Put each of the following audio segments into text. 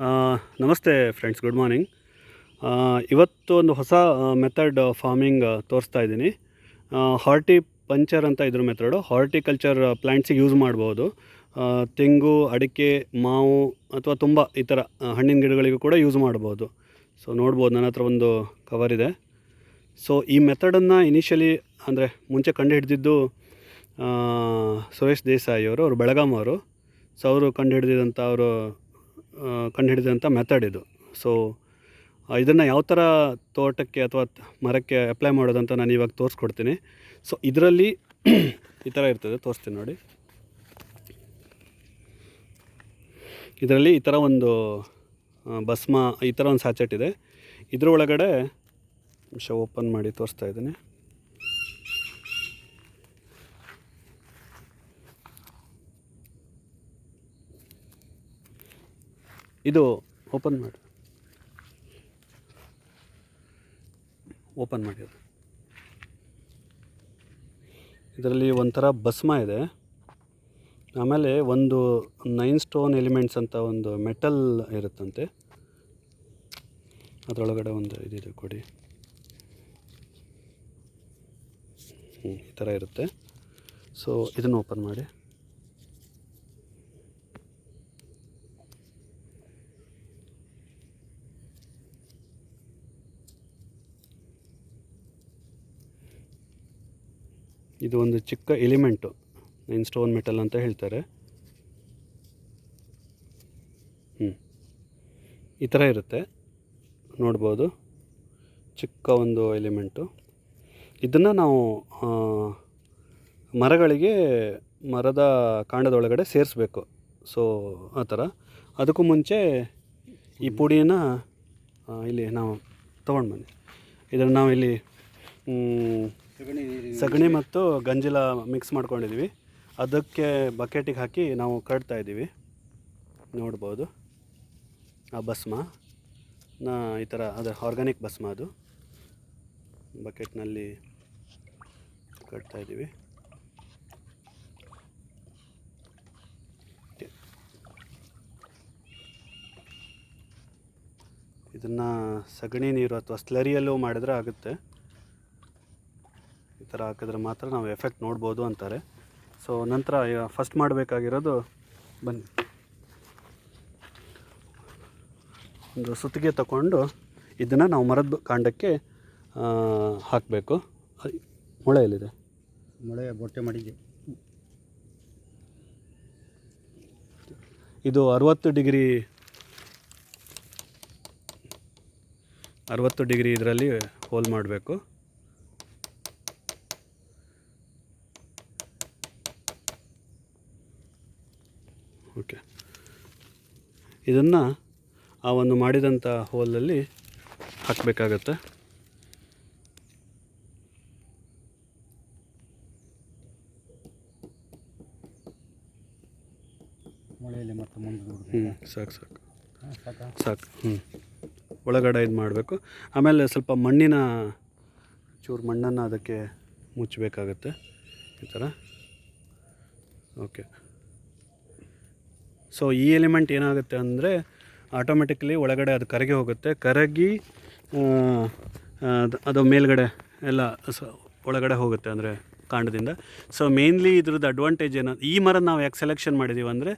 ನಮಸ್ತೆ friends, good morning. ಇವತ್ತು ಒಂದು ಹೊಸ ಮೆಥಡ್ ಫಾರ್ಮಿಂಗ್ ತೋರಿಸ್ತಾ ಇದ್ದೀನಿ. ಹಾರ್ಟಿ ಪಂಚರ್ ಅಂತ ಇದ್ರ ಮೆಥಡು. ಹಾರ್ಟಿಕಲ್ಚರ್ ಪ್ಲ್ಯಾಂಟ್ಸಿಗೆ ಯೂಸ್ ಮಾಡ್ಬೋದು. ತೆಂಗು, ಅಡಿಕೆ, ಮಾವು ಅಥವಾ ತುಂಬ ಈ ಥರ ಹಣ್ಣಿನ ಗಿಡಗಳಿಗೂ ಕೂಡ ಯೂಸ್ ಮಾಡ್ಬೋದು. ಸೊ, ನೋಡ್ಬೋದು, ನನ್ನ ಹತ್ರ ಒಂದು ಕವರ್ ಇದೆ. ಸೊ, ಈ ಮೆಥಡನ್ನು ಇನಿಷಿಯಲಿ ಅಂದರೆ ಮುಂಚೆ ಕಂಡು ಹಿಡಿದಿದ್ದು ಸುರೇಶ್ ದೇಸಾಯಿ ಅವರು ಅವರು ಬೆಳಗಾಂ ಅವರು. ಸೊ, ಅವರು ಕಂಡು ಹಿಡಿದಿದಂಥ ಅವರು ಕಂಡು ಹಿಡಿದಂಥ ಮೆಥಡ್ ಇದು. ಸೊ ಇದನ್ನು ಯಾವ ಥರ ತೋಟಕ್ಕೆ ಅಥವಾ ಮರಕ್ಕೆ ಅಪ್ಲೈ ಮಾಡೋದಂತ ನಾನು ಇವಾಗ ತೋರಿಸ್ಕೊಡ್ತೀನಿ. ಸೊ ಇದರಲ್ಲಿ ಈ ಥರ ಇರ್ತದೆ, ತೋರಿಸ್ತೀನಿ ನೋಡಿ. ಇದರಲ್ಲಿ ಈ ಥರ ಒಂದು ಭಸ್ಮ ಈ ಥರ ಒಂದು ಸ್ಯಾಚೆಟ್ ಇದೆ. ಇದರ ಒಳಗಡೆ ಓಪನ್ ಮಾಡಿ ತೋರಿಸ್ತಾ ಇದ್ದೀನಿ. ಇದು ಓಪನ್ ಮಾಡಿ. ಓಪನ್ ಮಾಡಿ ಇದರಲ್ಲಿ ಒಂಥರ ಭಸ್ಮ ಇದೆ. ಆಮೇಲೆ ಒಂದು ನೈನ್ ಸ್ಟೋನ್ ಎಲಿಮೆಂಟ್ಸ್ ಅಂತ ಒಂದು ಮೆಟಲ್ ಇರುತ್ತಂತೆ. ಅದರೊಳಗಡೆ ಒಂದು ಇದಿದೆ ಕೊಡಿ. ಹ್ಞೂ ಈ ಥರ ಇರುತ್ತೆ. ಸೊ ಇದನ್ನು ಓಪನ್ ಮಾಡಿ. ಇದು ಒಂದು ಚಿಕ್ಕ ಎಲಿಮೆಂಟು, ನೈನ್ ಸ್ಟೋನ್ ಮೆಟಲ್ ಅಂತ ಹೇಳ್ತಾರೆ. ಹ್ಞೂ ಈ ಥರ ಇರುತ್ತೆ. ನೋಡ್ಬೋದು. ಚಿಕ್ಕ ಒಂದು ಎಲಿಮೆಂಟು. ಇದನ್ನು ನಾವು ಮರಗಳಿಗೆ, ಮರದ ಕಾಂಡದೊಳಗಡೆ ಸೇರಿಸ್ಬೇಕು. ಸೊ, ಆ ಥರ. ಅದಕ್ಕೂ ಮುಂಚೆ ಈ ಪುಡಿಯನ್ನು ಇಲ್ಲಿ ನಾವು ತೊಗೊಂಡು ಬನ್ನಿ. ಇದನ್ನು ನಾವು ಇಲ್ಲಿ ಸಗಣಿ ಮತ್ತು ಗಂಜಲ ಮಿಕ್ಸ್ ಮಾಡ್ಕೊಂಡಿದ್ದೀವಿ ಅದಕ್ಕೆ ಬಕೆಟಿಗೆ ಹಾಕಿ ನಾವು ಕಟ್ತಾ ಇದ್ದೀವಿ. ನೋಡ್ಬೋದು. ಆ ಭಸ್ಮ. ನಾ ಈ ಥರ ಅದು ಆರ್ಗ್ಯಾನಿಕ್ ಭಸ್ಮ ಅದು. ಬಕೆಟ್ನಲ್ಲಿ ಕಟ್ತಾ ಇದ್ದೀವಿ. ಇದನ್ನು ಸಗಣಿ ನೀರು ಅಥವಾ ಸ್ಲರಿಯಲ್ಲೂ ಮಾಡಿದ್ರೆ ಆಗುತ್ತೆ. ಥರ ಹಾಕಿದ್ರೆ ಮಾತ್ರ ನಾವು ಎಫೆಕ್ಟ್ ನೋಡ್ಬೋದು ಅಂತಾರೆ. ಸೊ ನಂತರ ಫಸ್ಟ್ ಮಾಡಬೇಕಾಗಿರೋದು ಬನ್ನಿ. ಒಂದು ಸುತ್ತಿಗೆ ತಗೊಂಡು ಇದನ್ನು ನಾವು ಮರದ ಕಾಂಡಕ್ಕೆ ಹಾಕಬೇಕು. ಮೊಳೆ ಎಲ್ಲಿದೆ? ಮೊಳೆ ಬೊಟ್ಟೆ ಮಡಿಗೆ. ಇದು ಅರುವತ್ತು ಡಿಗ್ರಿ ಅರುವತ್ತು ಡಿಗ್ರಿ ಇದರಲ್ಲಿ ಹೋಲ್ ಮಾಡಬೇಕು. ಓಕೆ. ಇದನ್ನು ಆ ಒಂದು ಮಾಡಿದಂಥ ಹೋಲಲ್ಲಿ ಹಾಕಬೇಕಾಗತ್ತೆ. ಹ್ಞೂ ಸಾಕು ಸಾಕಾ. ಸಾಕು? ಹ್ಞೂ ಒಳಗಡೆ ಇದು ಮಾಡಬೇಕು. ಆಮೇಲೆ ಸ್ವಲ್ಪ ಮಣ್ಣಿನ ಚೂರು ಮಣ್ಣನ್ನು ಅದಕ್ಕೆ ಮುಚ್ಚಬೇಕಾಗತ್ತೆ. ಈ ಥರ ಓಕೆ. ಸೊ ಈ ಎಲಿಮೆಂಟ್ ಏನಾಗುತ್ತೆ ಅಂದರೆ ಆಟೋಮೆಟಿಕ್ಲಿ ಒಳಗಡೆ ಅದು ಕರಗಿ ಹೋಗುತ್ತೆ. ಕರಗಿ ಅದು ಮೇಲ್ಗಡೆ ಎಲ್ಲ ಒಳಗಡೆ ಹೋಗುತ್ತೆ ಅಂದರೆ ಕಾಂಡದಿಂದ. ಸೊ ಮೇನ್ಲಿ ಇದ್ರದ್ದು ಅಡ್ವಾಂಟೇಜ್ ಏನೋ, ಈ ಮರ ನಾವು ಯಾಕೆ ಸೆಲೆಕ್ಷನ್ ಮಾಡಿದ್ದೀವಿ ಅಂದರೆ,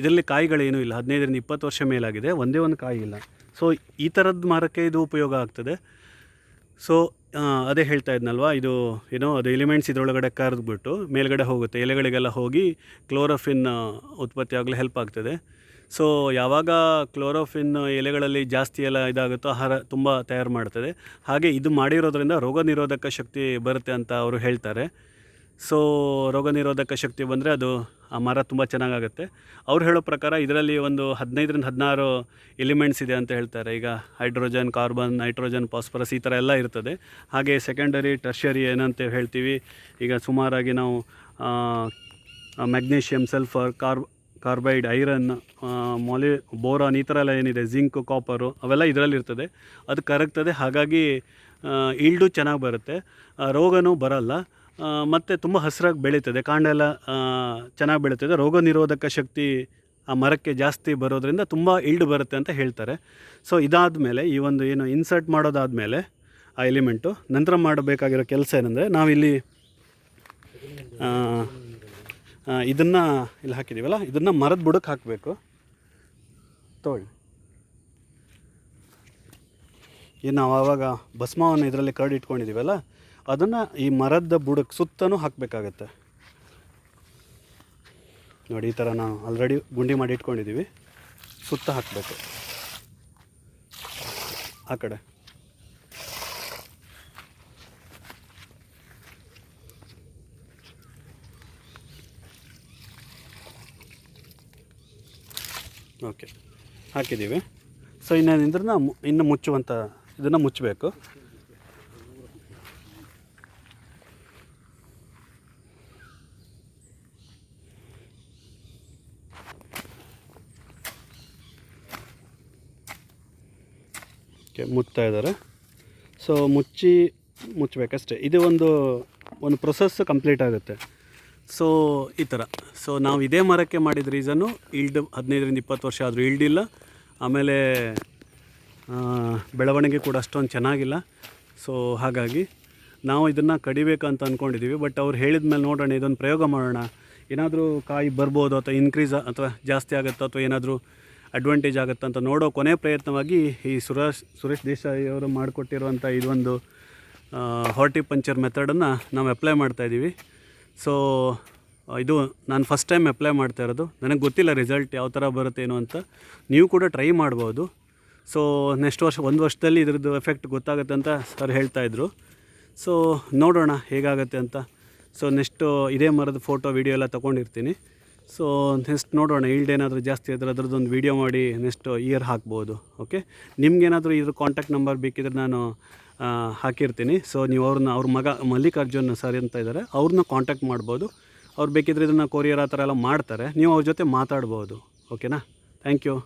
ಇದರಲ್ಲಿ ಕಾಯಿಗಳೇನೂ ಇಲ್ಲ. ಹದಿನೈದರಿಂದ ಇಪ್ಪತ್ತು ವರ್ಷ ಮೇಲಾಗಿದೆ. ಒಂದೇ ಒಂದು ಕಾಯಿ ಇಲ್ಲ. ಸೊ ಈ ಥರದ ಮರಕ್ಕೆ ಇದು ಉಪಯೋಗ ಆಗ್ತದೆ. ಸೊ ಅದೇ ಹೇಳ್ತಾ ಇದ್ನಲ್ವಾ, ಇದು, ಏನೋ, ಅದು ಎಲಿಮೆಂಟ್ಸ್ ಇದರೊಳಗಡೆ ಕರೆದ್ಬಿಟ್ಟು ಮೇಲ್ಗಡೆ ಹೋಗುತ್ತೆ, ಎಲೆಗಳಿಗೆಲ್ಲ ಹೋಗಿ ಕ್ಲೋರೋಫಿನ್ ಉತ್ಪತ್ತಿ ಆಗಲು ಹೆಲ್ಪ್ ಆಗ್ತದೆ. ಸೊ ಯಾವಾಗ ಕ್ಲೋರೋಫಿನ್ ಎಲೆಗಳಲ್ಲಿ ಜಾಸ್ತಿ ಎಲ್ಲ ಇದಾಗುತ್ತೋ ಆಹಾರ ತುಂಬ ತಯಾರು ಮಾಡ್ತದೆ. ಹಾಗೆ ಇದು ಮಾಡಿರೋದ್ರಿಂದ ರೋಗ ನಿರೋಧಕ ಶಕ್ತಿ ಬರುತ್ತೆ ಅಂತ ಅವರು ಹೇಳ್ತಾರೆ. ಸೊ ರೋಗ ನಿರೋಧಕ ಶಕ್ತಿ ಬಂದರೆ ಅದು ಆ ಮರ ತುಂಬ ಚೆನ್ನಾಗಾಗುತ್ತೆ. ಅವ್ರು ಹೇಳೋ ಪ್ರಕಾರ ಇದರಲ್ಲಿ ಒಂದು ಹದಿನೈದರಿಂದ ಹದಿನಾರು ಎಲಿಮೆಂಟ್ಸ್ ಇದೆ ಅಂತ ಹೇಳ್ತಾರೆ. ಈಗ ಹೈಡ್ರೋಜನ್, ಕಾರ್ಬನ್, ನೈಟ್ರೋಜನ್, ಫಾಸ್ಫರಸ್ ಈ ಥರ ಎಲ್ಲ ಇರ್ತದೆ. ಹಾಗೆ ಸೆಕೆಂಡರಿ, ಟರ್ಷರಿ ಏನಂತ ಹೇಳ್ತೀವಿ. ಈಗ ಸುಮಾರಾಗಿ ನಾವು magnesium sulphur, carb, carbide, iron moly, boron ಈ ಥರ ಎಲ್ಲ ಏನಿದೆ. ಜಿಂಕ್, ಕಾಪರು ಅವೆಲ್ಲ ಇದರಲ್ಲಿರ್ತದೆ ಅದು ಕರಗ್ತದೆ. ಹಾಗಾಗಿ ಈಲ್ಡು ಚೆನ್ನಾಗಿ ಬರುತ್ತೆ. ರೋಗನೂ ಬರಲ್ಲ. ಮತ್ತು ತುಂಬ ಹಸಿರಾಗಿ ಬೆಳೀತದೆ. ಕಾಂಡ ಎಲ್ಲ ಚೆನ್ನಾಗಿ ಬೆಳೀತದೆ. ರೋಗ ನಿರೋಧಕ ಶಕ್ತಿ ಆ ಮರಕ್ಕೆ ಜಾಸ್ತಿ ಬರೋದ್ರಿಂದ ತುಂಬ ಇಲ್ಡ್ ಬರುತ್ತೆ ಅಂತ ಹೇಳ್ತಾರೆ. ಸೊ ಇದಾದ ಮೇಲೆ ಈ ಒಂದು ಏನು ಇನ್ಸರ್ಟ್ ಮಾಡೋದಾದ ಮೇಲೆ ಆ ಎಲಿಮೆಂಟು ನಂತರ ಮಾಡಬೇಕಾಗಿರೋ ಕೆಲಸ ಏನಂದರೆ ನಾವಿಲ್ಲಿ ಇದನ್ನು ಇಲ್ಲಿ ಹಾಕಿದ್ದೀವಲ್ಲ ಇದನ್ನು ಮರದ ಬುಡಕ್ಕೆ ಹಾಕಬೇಕು. ತೊಗೊಳ್ಳಿ. ಏನು ನಾವು ಆವಾಗ ಭಸ್ಮವನ್ನು ಇದರಲ್ಲಿ ಕರ್ಡ್ ಇಟ್ಕೊಂಡಿದ್ದೀವಲ್ಲ ಅದನ್ನು ಈ ಮರದ ಬುಡಕ್ಕೆ ಸುತ್ತನೂ ಹಾಕಬೇಕಾಗತ್ತೆ. ನೋಡಿ, ಈ ಥರ ನಾವು ಆಲ್ರೆಡಿ ಗುಂಡಿ ಮಾಡಿ ಇಟ್ಕೊಂಡಿದ್ದೀವಿ ಸುತ್ತ ಹಾಕಬೇಕು. ಆ ಕಡೆ. ಓಕೆ ಹಾಕಿದ್ದೀವಿ ಸೊ ಇನ್ನೇನಿದ್ರೆ ಇನ್ನು ಮುಚ್ಚುವಂಥ ಇದನ್ನು ಮುಚ್ಚಬೇಕು. ಓಕೆ ಮುಚ್ತಾ ಇದ್ದಾರೆ. ಸೊ ಮುಚ್ಚಿ ಮುಚ್ಚಬೇಕಷ್ಟೆ. ಇದು ಒಂದು ಒಂದು ಪ್ರೊಸೆಸ್ ಕಂಪ್ಲೀಟ್ ಆಗುತ್ತೆ. ಸೊ ಈ ಥರ. ಸೊ ನಾವು ಇದೇ ಮರಕ್ಕೆ ಮಾಡಿದ ರೀಸನ್ನು ಇಲ್ಡ್ ಹದಿನೈದರಿಂದ ಇಪ್ಪತ್ತು ವರ್ಷ ಆದರೂ ಇಲ್ಲ. ಆಮೇಲೆ ಬೆಳವಣಿಗೆ ಕೂಡ ಅಷ್ಟೊಂದು ಚೆನ್ನಾಗಿಲ್ಲ. ಸೊ ಹಾಗಾಗಿ ನಾವು ಇದನ್ನು ಕಡಿಬೇಕಂತ ಅಂದ್ಕೊಂಡಿದ್ದೀವಿ ಬಟ್ ಅವ್ರು ಹೇಳಿದ ಮೇಲೆ ನೋಡೋಣ, ಇದೊಂದು ಪ್ರಯೋಗ ಮಾಡೋಣ. ಏನಾದರೂ ಕಾಯಿ ಬರ್ಬೋದು ಅಥವಾ ಇನ್ಕ್ರೀಸ್ ಅಥವಾ ಜಾಸ್ತಿ ಆಗುತ್ತೋ ಅಥವಾ ಏನಾದರೂ ಅಡ್ವಾಂಟೇಜ್ ಆಗುತ್ತೆ ಅಂತ ನೋಡೋ ಕೊನೆ ಪ್ರಯತ್ನವಾಗಿ ಈ ಸುರೇಶ್ ಸುರೇಶ್ ದೇಸಾಯಿ ಅವರು ಮಾಡಿಕೊಟ್ಟಿರುವಂಥ ಇದೊಂದು ಹಾರ್ಟಿ ಪಂಚರ್ ಮೆಥಡನ್ನು ನಾವು ಅಪ್ಲೈ ಮಾಡ್ತಾಯಿದ್ದೀವಿ ಸೊ ಇದು ನಾನು ಫಸ್ಟ್ ಟೈಮ್ ಅಪ್ಲೈ ಮಾಡ್ತಾ ಇರೋದು. ನನಗೆ ಗೊತ್ತಿಲ್ಲ ರಿಸಲ್ಟ್ ಯಾವ ಥರ ಬರುತ್ತೆ ಏನು ಅಂತ. ನೀವು ಕೂಡ ಟ್ರೈ ಮಾಡ್ಬೋದು. ಸೊ ನೆಕ್ಸ್ಟ್ ವರ್ಷ, ಒಂದು ವರ್ಷದಲ್ಲಿ ಇದ್ರದ್ದು ಎಫೆಕ್ಟ್ ಗೊತ್ತಾಗುತ್ತೆ ಅಂತ ಸರ್ ಹೇಳ್ತಾಯಿದ್ರು ಸೊ ನೋಡೋಣ ಹೇಗಾಗುತ್ತೆ ಅಂತ. ಸೊ ನೆಕ್ಸ್ಟು ಇದೇ ಮರದ ಫೋಟೋ ವೀಡಿಯೋ ಎಲ್ಲ ತೊಗೊಂಡಿರ್ತೀನಿ. ಸೊ ನೆಕ್ಸ್ಟ್ ನೋಡೋಣ. ಈಲ್ಡ್ ಏನಾದರೂ ಜಾಸ್ತಿ ಆದರೆ ಅದರದ್ದೊಂದು ವೀಡಿಯೋ ಮಾಡಿ ನೆಕ್ಸ್ಟ್ ಇಯರ್ ಹಾಕ್ಬೋದು. ಓಕೆ ನಿಮ್ಗೇನಾದರೂ ಇದ್ರ ಕಾಂಟ್ಯಾಕ್ಟ್ ನಂಬರ್ ಬೇಕಿದ್ರೆ ನಾನು ಹಾಕಿರ್ತೀನಿ. ಸೊ ನೀವು ಅವ್ರನ್ನ, ಅವ್ರ ಮಗ ಮಲ್ಲಿಕಾರ್ಜುನ್ ಸರ್ ಅಂತ ಇದ್ದಾರೆ ಅವ್ರನ್ನ ಕಾಂಟ್ಯಾಕ್ಟ್ ಮಾಡ್ಬೋದು. ಅವ್ರು ಬೇಕಿದ್ರೆ ಇದನ್ನು ಕೊರಿಯರ್ ಆ ಥರ ಎಲ್ಲ ಮಾಡ್ತಾರೆ. ನೀವು ಅವ್ರ ಜೊತೆ ಮಾತಾಡ್ಬೋದು. ಓಕೆನಾ ಥ್ಯಾಂಕ್ ಯು